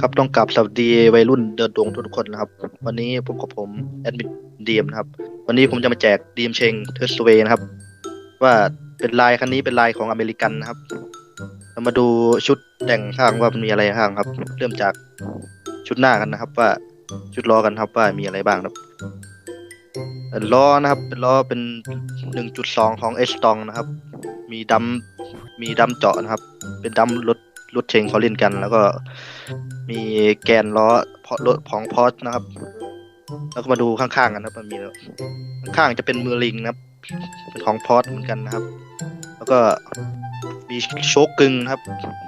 ครับต้องกลับสวัสดีวัยรุ่นเดินดงทุกคนนะครับ วันนี้พบกับผมแอดมินดีมนะครับ วันนี้ผมจะมาแจกดีมเชงเทสเวนะครับ ว่าเป็นลายคันนี้เป็นลายของอเมริกันนะครับ เรามาดูชุดแต่งข้างว่ามันมีอะไรข้างครับ เริ่มจากชุดหน้ากันนะครับ ว่าชุดล้อกันครับว่ามีอะไรบ้างครับล้อนะครับ เป็นล้อเป็นหนึ่งจุดสองของเอสตองนะครับ มีดัมมีดัมเจาะนะครับ เป็นดัมรถ รถเชงเขาเล่นกัน แล้วก็มีแกนล้อเพราะรถของพอสนะครับ แล้วก็มาดูข้างๆกันนะครับ มันมีแล้วข้างๆจะเป็นมือลิงนะครับ เป็นของพอสเหมือนกันนะครับ แล้วก็มีโชคกึ่งนะครับ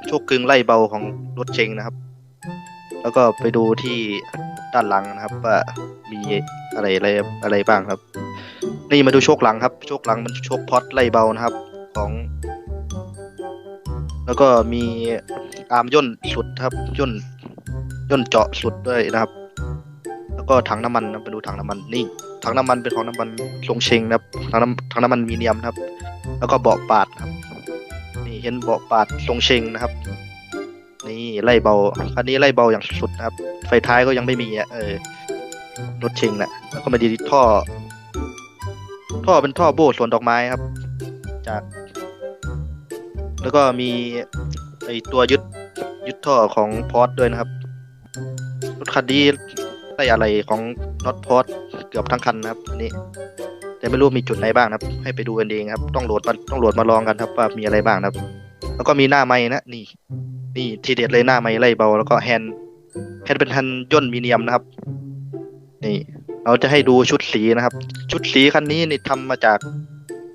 โชคกึ่งไล่เบาของรถเชงนะครับ แล้วก็ไปดูที่ด้านหลังนะครับ ว่ามีอะไรอะไรอะไรบ้างครับ นี่มาดูโชคหลังครับ โชคหลังมันโชคพอดไล่เบานะครับ ของ แล้วก็มีอาร์มย่นสุดครับย่นย่นเจาะสุดด้วยนะครับ แล้วก็ถังน้ำมันนะไปดูถังน้ำมันนี่ถังน้ำมันเป็นของน้ำมันทรงเชงนะครับถังน้ำถังน้ำมันมีเนียมนะครับ แล้วก็เบาะปาดครับ นี่เห็นเบาะปาดทรงเชงนะครับ นี่ไล่เบาคันนี้ไล่เบาอย่างสุดนะครับ ไฟท้ายก็ยังไม่มีอะเออรถเชงนะแล้วก็มาดีท่อ ท่อเป็นท่อโบสวนดอกไม้ครับ จาก แล้วก็มีไอตัวยึดยึดท่อของพอร์ตด้วยนะครับ รถคันนี้ได้อะไรของน็อตพอร์ตเกือบทั้งคันนะครับอันนี้แต่ไม่รู้มีจุดไหนบ้างนะครับ ให้ไปดูกันเองครับ ต้องโหลดมาต้องโหลดมาลองกันครับว่ามีอะไรบ้างนะครับ แล้วก็มีหน้าไม้นะนี่ นี่ทีเด็ดเลยหน้าไม้ไล่เบา แล้วก็แฮนด์แฮนด์เป็นแฮนย่นมีเนียมนะครับ นี่เราจะให้ดูชุดสีนะครับ ชุดสีคันนี้นี่ทำมาจาก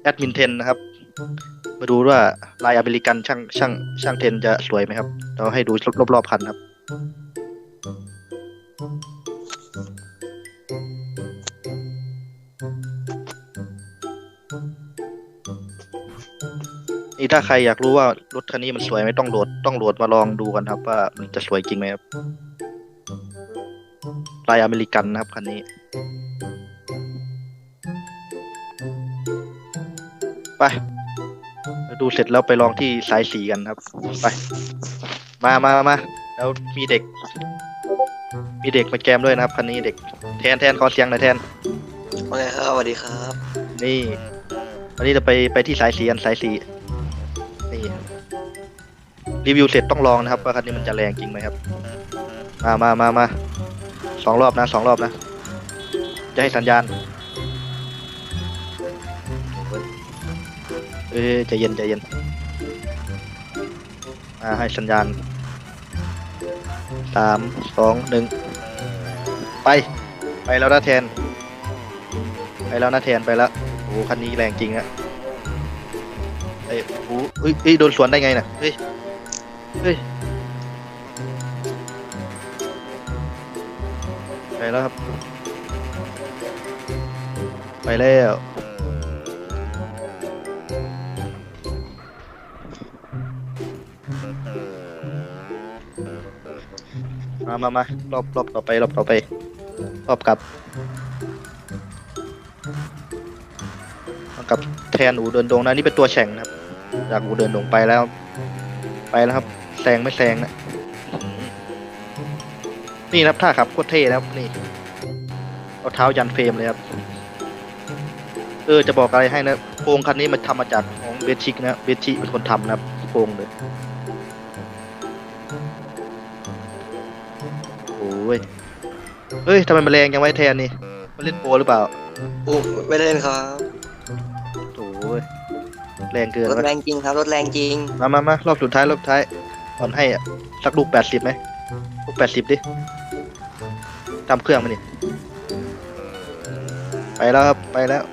แอดมินเทนนะครับ มาดูว่าลายอเมริกันช่างช่างช่างเทนจะสวยไหมครับ เราให้ดูรอบๆคันครับ นี่ถ้าใครอยากรู้ว่ารถคันนี้มันสวยไหมต้องโหลดต้องโหลดมาลองดูกันครับ ว่ามันจะสวยจริงไหมครับลายอเมริกันนะครับคันนี้ไป ดูเสร็จแล้วไปลองที่สายสีกันครับ ไป มามามาแล้วมีเด็ก มีเด็กมาแกมด้วยนะครับคันนี้เด็กแทนแทนขอเสียงหน่อยแทนว่าไงครับสวัสดีครับ นี่ วันนี้จะไปไปที่สายสีกันสายสีนี่รีวิวเสร็จต้องลองนะครับว่าคันนี้มันจะแรงจริงไหมครับ มามามามาสองรอบนะสองรอบนะ จะให้สัญญาณ เอ้ยใจเย็นใจเย็นมาให้สัญญาณสามสองหนึ่งไป ไปแล้วนะแทน ไปแล้วนะแทนไปแล้วโอ้โหคันนี้แรงจริงอะเอ้ยโอ้โหเอ้ยเอ้ยโดนสวนได้ไงน่ะเฮ้ยเฮ้ยไปแล้วครับ ไปแล้ว มามามา รอบรอบต่อไป รอบต่อไป รอบกลับกับแทนอูเดินดงนะนี่เป็นตัวแข่งนะครับ จากอูเดินดงไปแล้ว ไปแล้วครับแซงไม่แซงนะนี่นะครับท่าขับโคตรเท่นะครับนี่เอาเท้ายันเฟรมเลยครับเออจะบอกอะไรให้นะโครงคันนี้มันทำมาจากของเบชิกนะเบชิเป็นคนทำนะครับโครงเลย เฮ้ยทำไมมันแรงยังไว้แทนนี่มันเล่นโปรหรือเปล่าอู้ไม่ได้เล่นครับโอ้ยแรงเกินรถวะแรงจริงครับรถแรงจริง มามามารอบสุดท้ายรอบสุดท้ายอ่อนให้อะสักลูกแปดสิบไหมลูกแปดสิบดิทำเครื่องมานี่ไปแล้วครับไปแล้ว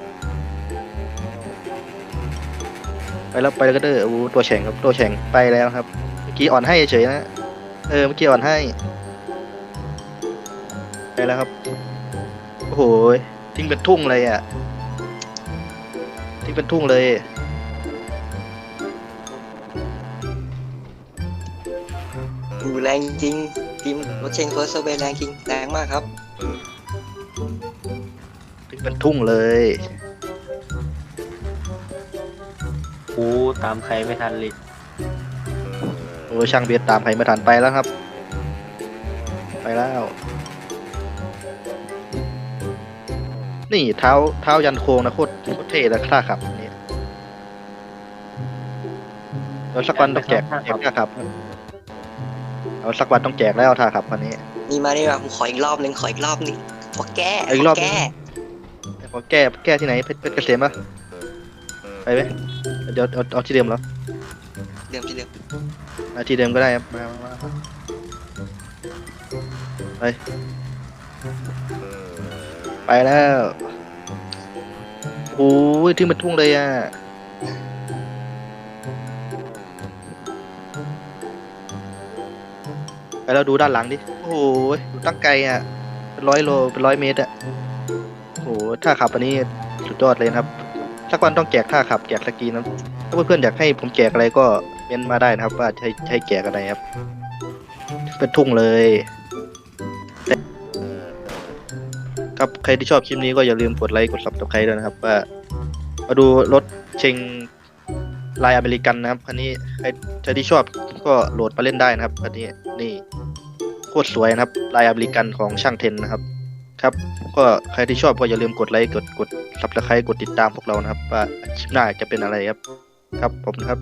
ไปแล้วไปแล้วก็เด้อโอ้โหตัวแข่งครับตัวแข่งไปแล้วครับเมื่อกี้อ่อนให้เฉยๆนะเออเมื่อกี้อ่อนให้ ไปแล้วครับ โอ้โหทิ้งเป็นทุ่งเลยอะ ทิ้งเป็นทุ่งเลยอยู่แรงจริง ทีมรถเชนเฟิร์สเซอร์เวย์แรงจริงแรงมากครับถึงเป็นทุ่งเลยโอ้ตามใครไม่ทันเลยโอ้ยช่างเบียดตามใครไม่ทันไปแล้วครับแล้ว นี่เท้าเท้ายันโค้งนะโคตรโคตรเท่เลยท่าขับนี่เดี๋ยวสักวันต้องแจกแจกท่าขับเอาสักวันต้องแจกแล้วท่าขับวันนี้นี่มานี่มาผมขออีกรอบหนึ่งขออีกรอบหนึ่งขอแก้อีกรอบขแก้ขอแก้แก้ที่ไหนเพชรเพชรเกษมปะไปไหมเดี๋ยวเอาเอาที่เดิมเหรอเดิมที่เดิมเอาที่เดิมก็ได้ครับมามามามาไป ไปแล้วโอ้ยที่มันทุ่งเลยอะไปแล้วดูด้านหลังดิ โอ้ยดูตั้งไกลอะ เป็นร้อยโล เป็นร้อยเมตรอะโอ้โหถ้าขับอันนี้สุดยอดเลยนะครับ สักวันต้องแจกท่าขับแจกสกีนะถ้าเพื่อนๆอยากให้ผมแจกอะไรก็เมนมาได้นะครับ ว่าให้ให้แจกอะไรครับ เป็นทุ่งเลย ครับใครที่ชอบคลิปนี้ก็อย่าลืมกดไลค์กด subscribe ด้วยนะครับ ว่า มาดูรถเชงลายอเมริกันนะครับคันนี้ใครใครที่ชอบก็โหลดมาเล่นได้นะครับคันนี้นี่โคตรสวยนะครับ ลายอเมริกันของช่างเทนนะครับ ครับ ก็ใครที่ชอบก็อย่าลืมกดไลค์กดกด subscribe กดติดตามพวกเรานะครับ ว่าคลิปหน้าจะเป็นอะไรครับ ครับผมครับ